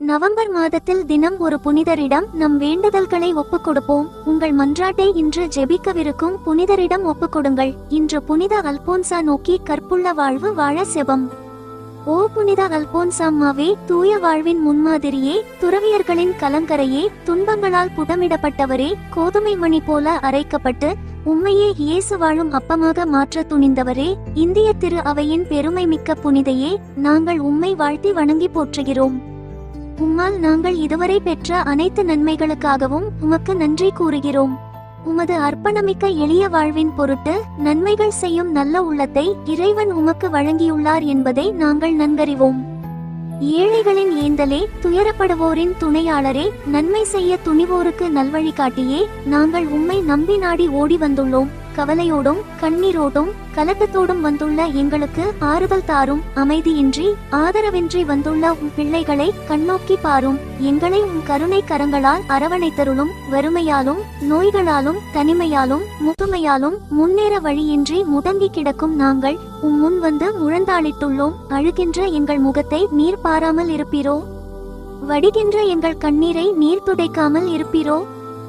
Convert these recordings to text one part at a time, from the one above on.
November மாதத்தில் தினம் ஒரு புனிதரிடம் நம் வேண்டுதல்களை ஒப்புக் கொடுப்போம். உங்கள் மன்றாட்டை இன்று ஜெபிக்கவிருக்கும் புனிதரிடம் ஒப்புக் கொடுங்கள். இன்று புனித அல்போன்சா நோக்கி கற்புள்ள வாழ்வு வாழ செபம். ஓ புனித அல்போன்சாம்மாவே தூய வாழ்வின் முன்மாதிரியே துறவியர்களின் கலங்கரையே துன்பங்களால் புடமிடப்பட்டவரே கோதுமை மணி போல அரைக்கப்பட்டு உண்மையே இயேசு வாழும் அப்பமாக மாற்ற துணிந்தவரே இந்திய திரு அவையின் பெருமை மிக்க புனிதையே நாங்கள் உம்மை வாழ்த்தி வணங்கி போற்றுகிறோம். உம்மால் நாங்கள் இதுவரை பெற்ற அனைத்து நன்மைகளுக்காகவும் உமக்கு நன்றி கூறுகிறோம். உமது அர்ப்பணமிக்க எளிய வாழ்வின் பொருட்டு நன்மைகள் செய்யும் நல்ல உள்ளத்தை இறைவன் உமக்கு வழங்கியுள்ளார் என்பதை நாங்கள் நன்கறிவோம். ஏழைகளின் ஏந்தலே துயரப்படுவோரின் துணையாளரே நன்மை செய்ய துணிவோருக்கு நல்வழி காட்டியே நாங்கள் உம்மை நம்பி நாடி ஓடி வந்துள்ளோம் கவலையோடும் கண்ணீரோடும் கலக்கத்தோடும் வந்துள்ள எங்களுக்கு ஆறுதல் தாரும். அமைதியின்றி ஆதரவின்றி வந்துள்ள உம் பிள்ளைகளை கண்ணோக்கி பாரும். எங்களை உம் கருணை கரங்களால் அரவணைத்தருளும் வறுமையாலும் நோய்களாலும் தனிமையாலும் முதுமையாலும் முன்னேற வழியின்றி முடங்கி கிடக்கும் நாங்கள் உம் முன் வந்து முழந்தாளிட்டுள்ளோம். அழுகின்ற எங்கள் முகத்தை நீர் பாராமல் இருப்பீரோ? வடிகின்ற எங்கள் கண்ணீரை நீர் துடைக்காமல் இருப்பீரோ?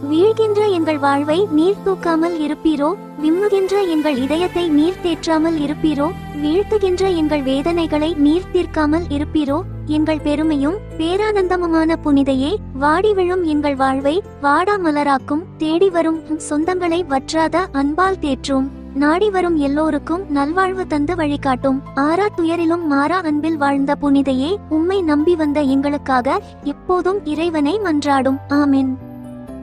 வீழ்கின்ற எங்கள் வாழ்வை நீர் தூக்காமல் இருப்பீரோ? விம்முகின்ற எங்கள் இதயத்தை நீர் தேற்றாமல் இருப்பீரோ? வீழ்த்துகின்ற எங்கள் வேதனைகளை நீர் தீர்க்காமல் இருப்பீரோ? எங்கள் பெருமையும் பேரானந்தமுமான புனிதையே வாடி விழும் எங்கள் வாழ்வை வாடா மலராக்கும் தேடி வரும் சொந்தங்களை வற்றாத அன்பால் தேற்றும். நாடி வரும் எல்லோருக்கும் நல்வாழ்வு தந்து வழிகாட்டும். ஆறா துயரிலும் மாறா அன்பில் வாழ்ந்த புனிதையே உம்மை நம்பி வந்த எங்களுக்காக எப்போதும் இறைவனை மன்றாடும். ஆமின்.